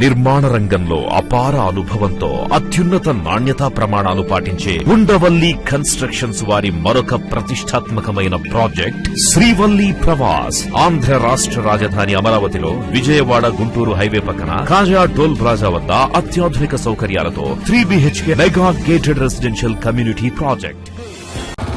నిర్మాణ రంగంలో అపార అనుభవంతో అత్యున్నత నాణ్యతా ప్రమాణాలు పాటించే ఉండవల్లి కన్స్ట్రక్షన్స్ వారి మరొక ప్రతిష్టాత్మకమైన ప్రాజెక్ట్ శ్రీవల్లి ప్రవాస్ ఆంధ్ర రాష్ట్ర రాజధాని అమరావతిలో విజయవాడ గుంటూరు హైవే పక్కన కాజా టోల్ ప్లాజా వద్ద అత్యాధునిక సౌకర్యాలతో three BHK mega gated residential community project.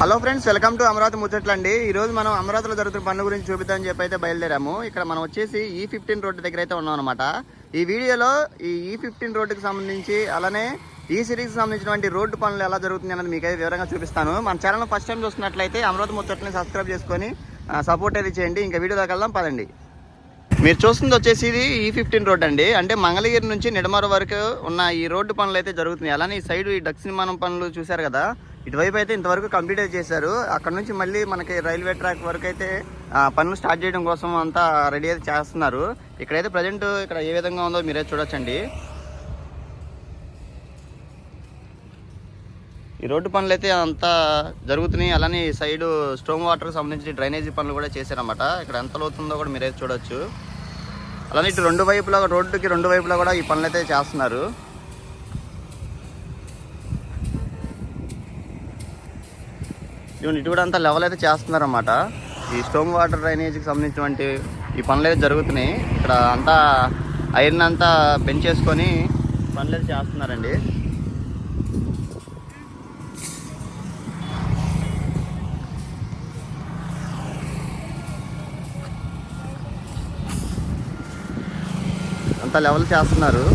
Hello friends welcome to Amaravati ముచ్చట్లండి. ఈ రోజు మనం అమరావతిలో జరుగుతున్న పనుల గురించి చూపిద్దామని చెప్పి అయితే బయలుదేరాము. ఇక్కడ మనం వచ్చేసి e ఈ ఫిఫ్టీన్ రోడ్డు దగ్గర అయితే ఉన్నాం అనమాట ఈ వీడియోలో ఈ e ఈ ఫిఫ్టీన్ రోడ్డుకి సంబంధించి అలానే ఈ సిరీస్కి సంబంధించినటువంటి రోడ్డు పనులు ఎలా జరుగుతుంది అనేది మీకు అయితే వివరంగా చూపిస్తాను. మన ఛానల్ ఫస్ట్ టైం చూస్తున్నట్లయితే అమరావతి ముచ్చట్ని సబ్స్క్రైబ్ చేసుకొని సపోర్ట్ అయితే చేయండి. ఇంకా వీడియో దాకా వెళ్దాం పదండి. మీరు చూస్తుంది వచ్చేసి ఇది ఈ ఫిఫ్టీన్ రోడ్ అండి. అంటే మంగళగిరి నుంచి నిడమర వరకు ఉన్న ఈ రోడ్డు పనులు అయితే జరుగుతున్నాయి. అలానే ఈ సైడ్ ఈ డక్స్ నిర్మాణం పనులు చూశారు కదా ఇటువైపు అయితే ఇంతవరకు కంప్లీట్ చేశారు. అక్కడ నుంచి మళ్ళీ మనకి రైల్వే ట్రాక్ వరకు అయితే పనులు స్టార్ట్ చేయడం కోసం అంతా రెడీ అయితే చేస్తున్నారు. ఇక్కడైతే ప్రజెంట్ ఇక్కడ ఏ విధంగా ఉందో మీరే చూడొచ్చండి. ఈ రోడ్డు పనులు అయితే అంతా జరుగుతున్నాయి. అలానే ఈ సైడ్ స్టోమ్ వాటర్కి సంబంధించి డ్రైనేజీ పనులు కూడా చేశారన్నమాట. ఇక్కడ ఎంత లోతుందో కూడా మీరైతే చూడొచ్చు. అలానే ఇటు రెండు వైపులా రోడ్డుకి రెండు వైపులా కూడా ఈ పనులు అయితే చేస్తున్నారు. ఈవెన్ ఇటు కూడా అంతా లెవెల్ అయితే చేస్తున్నారన్నమాట. ఈ స్టోమ్ వాటర్ డ్రైనేజీకి సంబంధించినటువంటి ఈ పనులు అయితే జరుగుతున్నాయి. ఇక్కడ అంతా ఐరన్ అంతా పెంచేసుకొని పనులు అయితే చేస్తున్నారండి. అంతా లెవెల్ చేస్తున్నారు.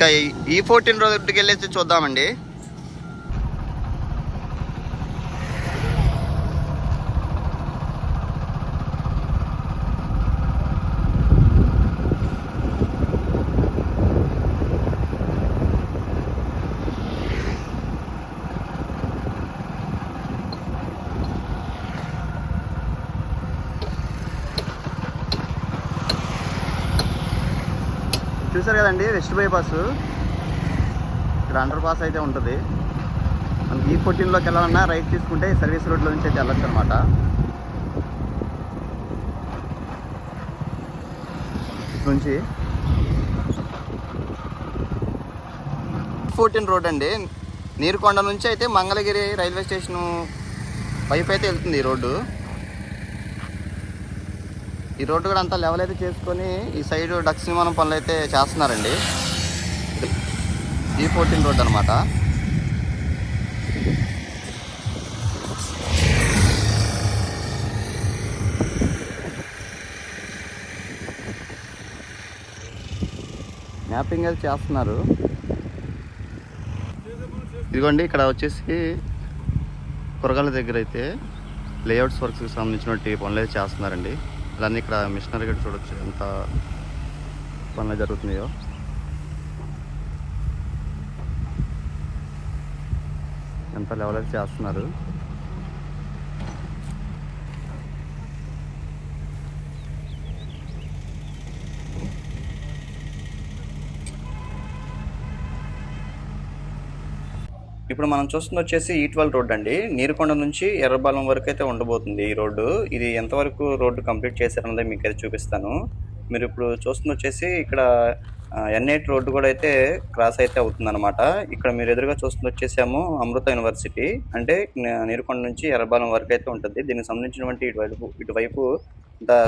ఇంకా ఈ- ఫోర్టీన్ రోజుకి వెళ్ళేసి చూద్దామండి. చూసారు కదండి వెస్ట్ బైపాస్ ఇక్కడ అండర్ పాస్ అయితే ఉంటుంది. మనకి ఈ ఫోర్టీన్లోకి వెళ్ళాలన్నా రైట్ తీసుకుంటే సర్వీస్ రోడ్లో నుంచి అయితే వెళ్ళచ్చు అనమాట నుంచి. ఫోర్టీన్ రోడ్ అండి. నీరుకొండ నుంచి అయితే మంగళగిరి రైల్వే స్టేషన్ వైపు అయితే వెళ్తుంది ఈ రోడ్డు. ఈ రోడ్డు కూడా అంతా లెవెల్ అయితే చేసుకొని ఈ సైడ్ డక్స్ నిర్మాణం పనులు అయితే చేస్తున్నారండి. ఈ ఫోర్టీన్ రోడ్ అనమాట మ్యాపింగ్ అయితే చేస్తున్నారు. ఇదిగోండి ఇక్కడ వచ్చేసి కూరగాయల దగ్గర అయితే లేఅవుట్స్ వర్క్స్కి సంబంధించినటువంటి పనులు అయితే చేస్తున్నారండి. అలానే ఇక్కడ మిషనరీ కూడా చూడొచ్చు. ఎంత పనులు జరుగుతున్నాయో. ఎంత లెవెల్ అయితే చేస్తున్నారు. ఇప్పుడు మనం చూస్తుంది వచ్చేసి e ఈట్వల్ రోడ్ అండి. నీరుకొండ నుంచి ఎర్రబాలం వరకు అయితే ఉండబోతుంది ఈ రోడ్డు. ఇది ఎంతవరకు రోడ్డు కంప్లీట్ చేశారన్నది మీకు అయితే చూపిస్తాను. మీరు ఇప్పుడు చూస్తుంది వచ్చేసి ఇక్కడ ఎన్ఐటి రోడ్డు కూడా అయితే క్రాస్ అయితే అవుతుందన్నమాట. ఇక్కడ మీరు ఎదురుగా చూస్తుంది వచ్చేసాము అమృత యూనివర్సిటీ. అంటే నీరుకొండ నుంచి ఎర్రబాలం వరకు అయితే ఉంటుంది. దీనికి సంబంధించినటువంటి ఇటువైపు ఇటువైపు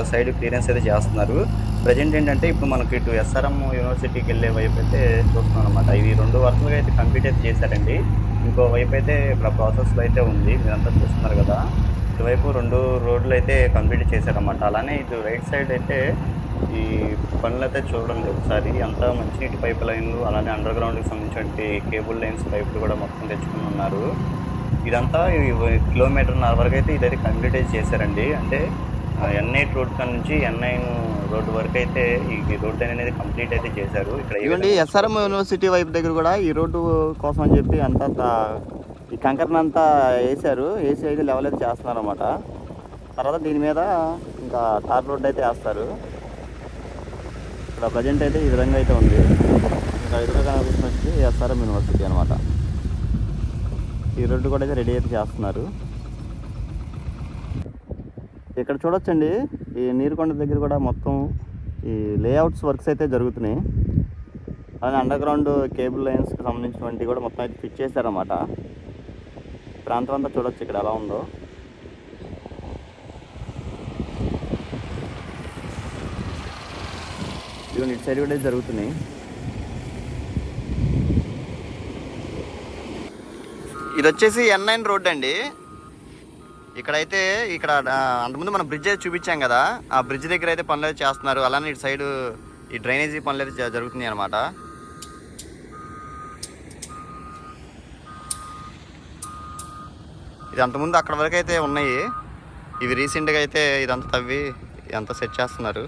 సైడ్ క్లియరెన్స్ అయితే చేస్తున్నారు. ప్రజెంట్ ఏంటంటే ఇప్పుడు మనకి ఇటు ఎస్ఆర్ఎం యూనివర్సిటీకి వెళ్ళే వైపు అయితే చూస్తున్నాం అనమాట ఇవి రెండు వరుసలుగా అయితే కంప్లీట్ అయితే చేశారండి. ఇంకో వైపు అయితే ఇక్కడ ప్రాసెస్లో అయితే ఉంది. మీరంతా చూస్తున్నారు కదా. ఇటువైపు రెండు రోడ్లు అయితే కంప్లీట్ చేశారన్నమాట. అలానే ఇటు రైట్ సైడ్ అయితే ఈ పనులు అయితే చూడండి ఒకసారి అంతా మంచినీటి పైప్ లైన్లు అలానే అండర్ గ్రౌండ్కి సంబంధించిన కేబుల్ లైన్స్ పైపులు కూడా మొత్తం తెచ్చుకుని ఉన్నారు. ఇదంతా కిలోమీటర్ వరకు అయితే ఇదైతే కంప్లీట్ అయితే చేశారండి. అంటే ఎన్ ఎయిట్ రోడ్ కాడ నుంచి ఎన్ నైన్ రోడ్ వరకు అయితే ఈ రోడ్ అనేది కంప్లీట్ అయితే చేశారు. ఇక్కడ ఇవ్వండి ఎస్ఆర్ఎం యూనివర్సిటీ వైపు దగ్గర కూడా ఈ రోడ్డు కోసం అని చెప్పి అంతా ఈ కంకరని అంతా వేసారు వేసి అయితే లెవెల్ అయితే చేస్తున్నారు అనమాట తర్వాత దీని మీద ఇంకా టార్ రోడ్ అయితే వేస్తారు. ఇక్కడ ప్రజెంట్ అయితే ఈ విధంగా అయితే ఉంది. ఇంకా ఎదురుగా కనిపిస్తుంది ఎస్ఆర్ఎం యూనివర్సిటీ అనమాట ఈ రోడ్డు కూడా అయితే రెడీ అయితే చేస్తున్నారు. ఇక్కడ చూడొచ్చండి. ఈ నీరుకొండ దగ్గర కూడా మొత్తం ఈ లేఅవుట్స్ వర్క్స్ అయితే జరుగుతున్నాయి. అలానే అండర్ గ్రౌండ్ కేబుల్ లైన్స్కి సంబంధించినవి కూడా మొత్తం అయితే ఫిట్ చేశారన్నమాట. ప్రాంతం అంతా చూడొచ్చు ఇక్కడ ఎలా ఉందో. ఇదిగోండి ఇటు సైడ్ కూడా జరుగుతున్నాయి. ఇది వచ్చేసి ఎన్ నైన్ రోడ్ అండి. ఇక్కడైతే ఇక్కడ అంతకుముందు మనం బ్రిడ్జ్ అయితే చూపించాం కదా ఆ బ్రిడ్జ్ దగ్గర అయితే పనులు అయితే చేస్తున్నారు. అలానే ఇటు సైడ్ ఈ డ్రైనేజీ పనులు అయితే జరుగుతున్నాయి అనమాట ఇది అంతకుముందు అక్కడ వరకు అయితే ఉన్నాయి. ఇవి రీసెంట్గా అయితే ఇదంతా తవ్వి ఇదంతా సెట్ చేస్తున్నారు.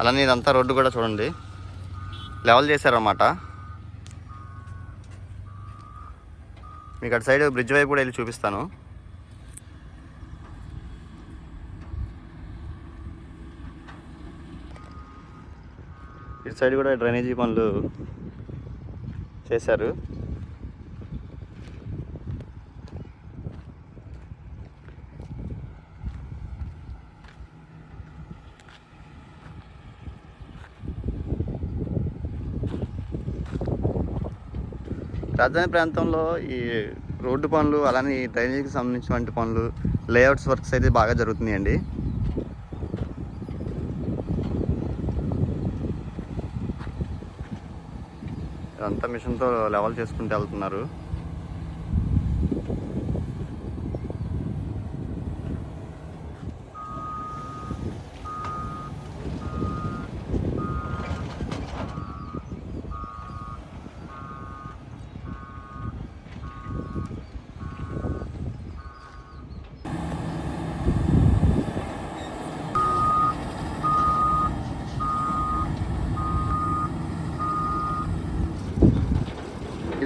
అలానే ఇదంతా రోడ్డు కూడా చూడండి. లెవెల్ చేశారనమాట మీకు అటు సైడ్ బ్రిడ్జ్ వైపు కూడా వెళ్ళి చూపిస్తాను. ఇటు సైడ్ కూడా డ్రైనేజీ పనులు చేశారు. రాజధాని ప్రాంతంలో ఈ రోడ్డు పనులు అలానే డ్రైనేజీకి సంబంధించినటువంటి పనులు లేఅవుట్స్ వర్క్స్ అయితే బాగా జరుగుతున్నాయండి. ఇదంతా మిషన్తో లెవెల్ చేసుకుంటూ వెళ్తున్నారు.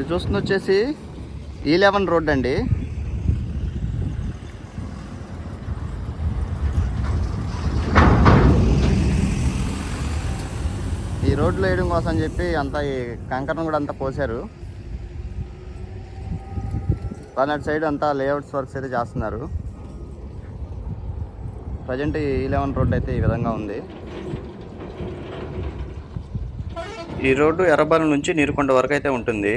ఇది చూస్తుంది వచ్చేసి ఈ e లెవెన్ రోడ్ అండి. ఈ రోడ్లు వేయడం కోసం అని చెప్పి అంతా ఈ కంకరను కూడా అంతా పోసారు దాని అటు సైడ్ అంతా లేఅవుట్స్ వర్క్స్ అయితే చేస్తున్నారు. ప్రజెంట్ ఈ e లెవెన్ రోడ్ అయితే ఈ విధంగా ఉంది. ఈ రోడ్డు ఎర్రబాల నుంచి నీరుకొండ వరకు అయితే ఉంటుంది.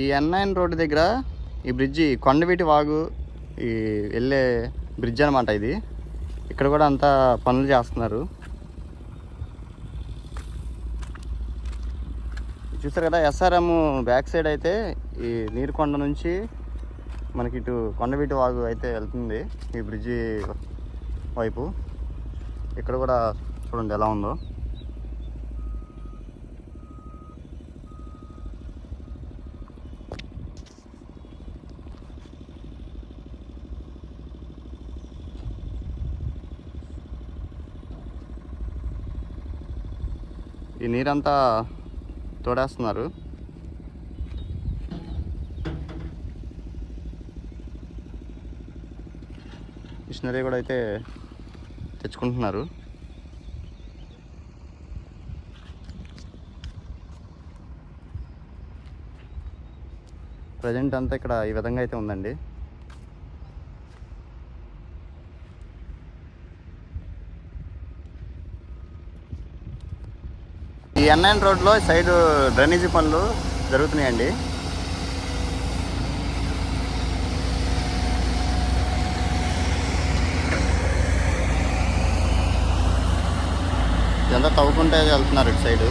ఈ ఎన్ నైన్ రోడ్డు దగ్గర ఈ బ్రిడ్జి కొండవీటి వాగు ఈ వెళ్ళే బ్రిడ్జ్ అనమాట ఇది. ఇక్కడ కూడా అంతా పనులు చేస్తున్నారు. చూస్తారు కదా ఎస్ఆర్ఎం బ్యాక్ సైడ్ అయితే ఈ నీరుకొండ నుంచి మనకి ఇటు కొండవీటి వాగు అయితే వెళ్తుంది ఈ బ్రిడ్జి వైపు. ఇక్కడ కూడా చూడండి ఎలా ఉందో. ఈ నీరంతా తోడేస్తున్నారు. మిషనరీ కూడా అయితే తెచ్చుకుంటున్నారు. ప్రజెంట్ అంతా ఇక్కడ ఈ విధంగా అయితే ఉందండి. ఈ ఎన్ఐన్ రోడ్లో సైడ్ డ్రైనేజీ పనులు జరుగుతున్నాయండి. ఇదంతా తవ్వుకుంటే వెళ్తున్నారు ఇటు సైడు.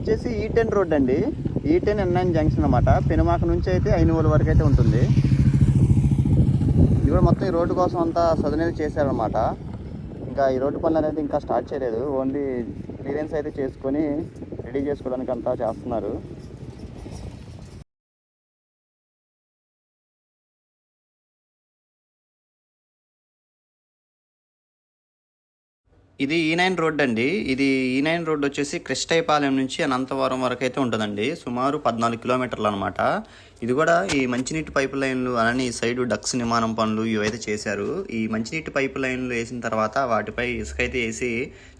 వచ్చేసి e ఈ టెన్ రోడ్ అండి. ఈ టెన్ ఎన్ నైన్ జంక్షన్ అనమాట పెనుమాక నుంచి అయితే ఐనూరు వరకు అయితే ఉంటుంది. ఇది కూడా మొత్తం ఈ రోడ్డు కోసం అంతా సదునేది చేశారనమాట ఇంకా ఈ రోడ్డు పనులు అనేది ఇంకా స్టార్ట్ చేయలేదు. ఓన్లీ క్లియరెన్స్ అయితే చేసుకొని రెడీ చేసుకోవడానికి అంతా చేస్తున్నారు. ఇది e ఈ నైన్ రోడ్ అండి. ఇది e ఈ నైన్ రోడ్ వచ్చేసి కృష్ణైపాలెం నుంచి అనంతవరం వరకు అయితే ఉంటుందండి. సుమారు పద్నాలుగు కిలోమీటర్లు అనమాట ఇది కూడా ఈ మంచినీటి పైప్ లైన్లు అలానే ఈ సైడ్ డక్స్ నిర్మాణం పనులు ఇవైతే చేశారు. ఈ మంచినీటి పైప్ లైన్లు వేసిన తర్వాత వాటిపై ఇసుక అయితే వేసి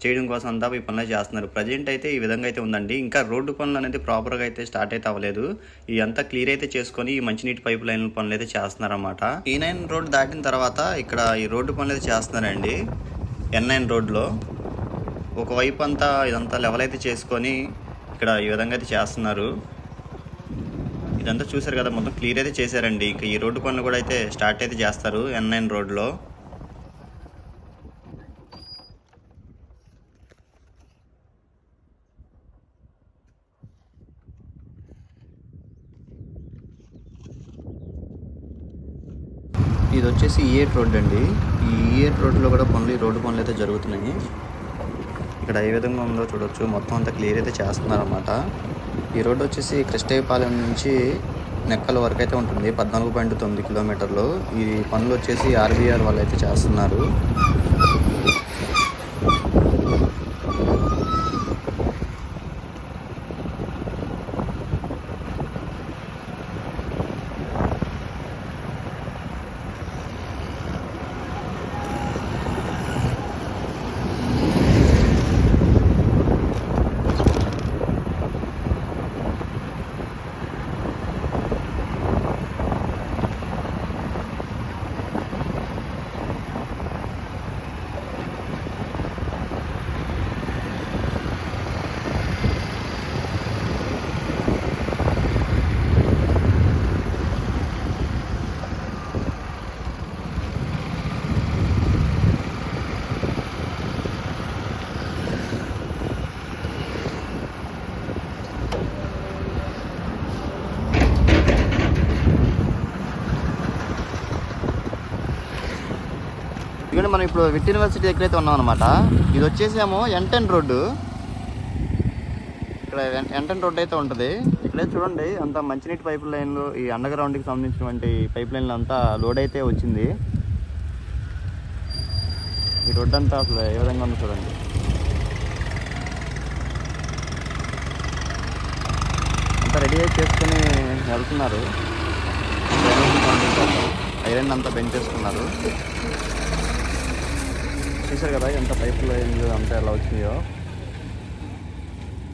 చేయడం కోసం అంతా ఈ పనులు చేస్తున్నారు. ప్రజెంట్ అయితే ఈ విధంగా అయితే ఉందండి. ఇంకా రోడ్డు పనులు అనేది ప్రాపర్గా అయితే స్టార్ట్ అయితే అవ్వలేదు. ఈ అంతా క్లియర్ అయితే చేసుకొని ఈ మంచినీటి పైప్ లైన్ పనులు అయితే చేస్తున్నారన్నమాట. E ఈ నైన్ రోడ్ దాటిన తర్వాత ఇక్కడ ఈ రోడ్డు పనులు అయితే చేస్తున్నారండి. ఎన్ఐన్ రోడ్లో ఒకవైపు అంతా ఇదంతా లెవెల్ అయితే చేసుకొని ఇక్కడ ఈ విధంగా అయితే చేస్తున్నారు. ఇదంతా చూసారు కదా మొత్తం క్లియర్ అయితే చేశారండి. ఇంకా ఈ రోడ్డు పనులు కూడా అయితే స్టార్ట్ అయితే చేస్తారు ఎన్ఐన్ రోడ్లో. ఇది వచ్చేసి ఈఏట్ e రోడ్ అండి. ఈ e ఈఏట్ రోడ్లో కూడా పనులు రోడ్డు పనులు అయితే జరుగుతున్నాయి. ఇక్కడ ఏ విధంగా ఉందో చూడొచ్చు. మొత్తం అంతా క్లియర్ అయితే చేస్తున్నారన్నమాట. ఈ రోడ్డు వచ్చేసి కృష్ణయ్యపాలెం నుంచి నెక్కల వరకు అయితే ఉంటుంది. పద్నాలుగు పాయింట్ తొమ్మిది కిలోమీటర్లు. ఈ పనులు వచ్చేసి ఆర్బీఆర్ వాళ్ళు అయితే చేస్తున్నారు. మనం ఇప్పుడు విట్ యూనివర్సిటీ దగ్గరైతే ఉన్నాం అనమాట ఇది వచ్చేసేమో ఎంటెన్ రోడ్డు. ఇక్కడ ఎంటెన్ రోడ్ అయితే ఉంటుంది. ఇక్కడే చూడండి అంతా మంచినీటి పైప్ లైన్లు ఈ అండర్ గ్రౌండ్కి సంబంధించినటువంటి పైప్ లైన్లు అంతా లోడ్ అయితే వచ్చింది. ఈ రోడ్ అంతా అసలు ఏ విధంగా ఉందో చూడండి. అంతా రెడీ అయితే చేసుకుని వెళ్తున్నారు. ఐరన్ అంతా పెంచేసుకున్నారు చేసుకున్నారు. చూసారు కదా ఎంత పైప్ లైన్లు అంతా ఎలా వచ్చినాయో.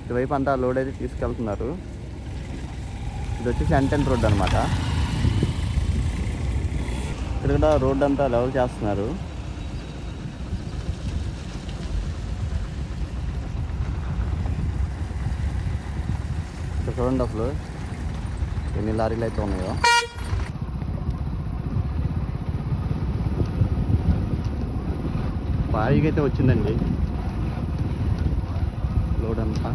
ఇటువైపు అంతా లోడ్ అయితే తీసుకెళ్తున్నారు. ఇది వచ్చేసి అంటెన్ రోడ్ అనమాట ఇక్కడ కూడా రోడ్ అంతా లెవెల్ చేస్తున్నారు. ఇక్కడ చూడండి అసలు ఎన్ని లారీలు అయితే ఉన్నాయో. భారీగా అయితే వచ్చిందండి. లోడ్ అంతా.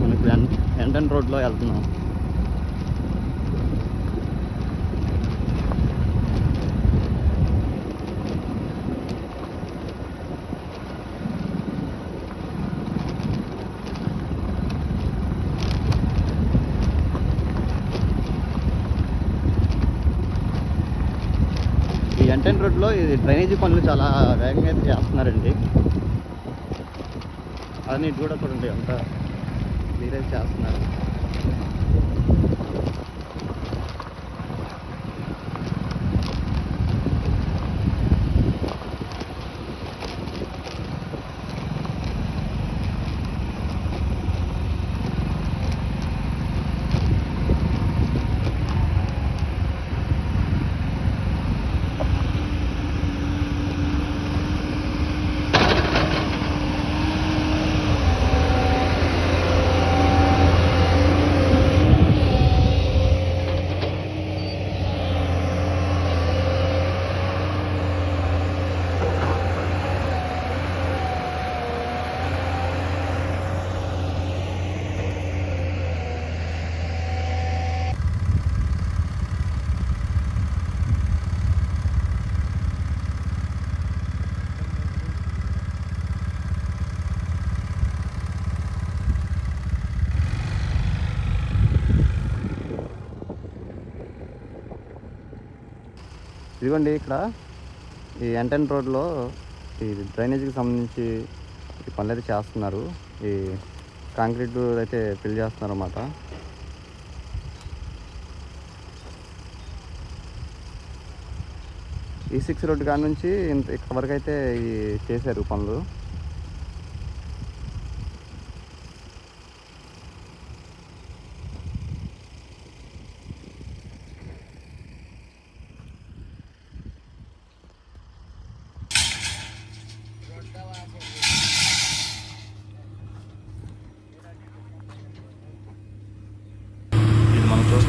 మనం ఇప్పుడు రోడ్లో వెళ్తున్నాం ఈ ఎంటన్ రోడ్లో ఈ డ్రైనేజీ పనులు చాలా వేగంగా అయితే చేస్తున్నారండి. అన్నీ కూడా చూడండి అంతా మీరే చేస్తున్నారు. ఇదిగోండి ఇక్కడ. ఈ ఎంటన్ రోడ్లో ఈ డ్రైనేజీకి సంబంధించి ఈ పనులు అయితే చేస్తున్నారు. ఈ కాంక్రీట్ అయితే ఫిల్ చేస్తున్నారు అన్నమాట ఈ సిక్స్ రోడ్ కాడ నుంచి ఇంత ఇక్కడ వరకు అయితే ఈ చేశారు పనులు.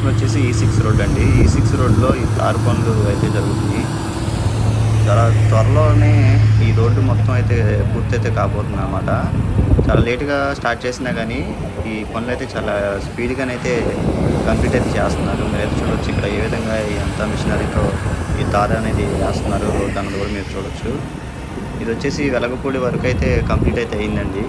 ఇది వచ్చేసి ఈ సిక్స్ రోడ్ అండి. ఈ సిక్స్ రోడ్లో ఈ తారు పనులు అయితే జరుగుతుంది. చాలా త్వరలోనే ఈ రోడ్డు మొత్తం అయితే పూర్తయితే కాబోతుంది అనమాట చాలా లేట్గా స్టార్ట్ చేసినా కానీ ఈ పనులు అయితే చాలా స్పీడ్గానైతే కంప్లీట్ అయితే చేస్తున్నారు. మీరు అయితే చూడొచ్చు ఇక్కడ ఏ విధంగా ఎంత మిషనరీతో ఈ తార అనేది వేస్తున్నారు రోడ్డు అన్నది కూడా మీరు చూడొచ్చు. ఇది వచ్చేసి వెలగపూడి వరకు అయితే కంప్లీట్ అయితే అయిందండి.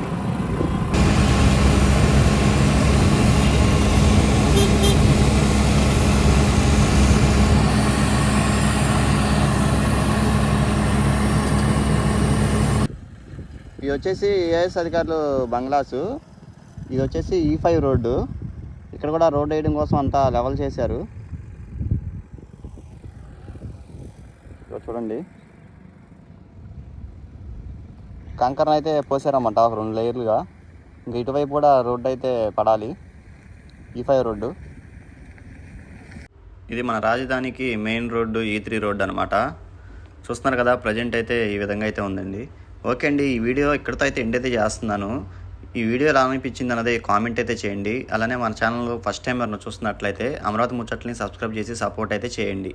ఇది వచ్చేసి ఏఎస్ అధికారులు బంగ్లాసు. ఇది వచ్చేసి e ఈ ఫైవ్ రోడ్డు. ఇక్కడ కూడా రోడ్ వేయడం కోసం అంతా లెవెల్ చేశారు. చూడండి. కంకర అయితే పోసారన్నమాట ఒక రెండు లేయర్లుగా. ఇంకా ఇటువైపు కూడా రోడ్డు అయితే పడాలి. E ఈ ఫైవ్ రోడ్డు. ఇది మన రాజధానికి main road e E three road అనమాట చూస్తున్నారు కదా ప్రజెంట్ అయితే ఈ విధంగా అయితే ఉందండి. ఓకే అండి ఈ వీడియో ఇక్కడితో అయితే ఎండ్ అయితే చేస్తున్నాను. ఈ వీడియో ఎలా అనిపించింది అన్నది కామెంట్ అయితే చేయండి. అలానే మన ఛానల్ ఫస్ట్ టైం ఎవరైనా చూస్తున్నట్లయితే అమరావతి ముచ్చట్లని సబ్స్క్రైబ్ చేసి సపోర్ట్ అయితే చేయండి.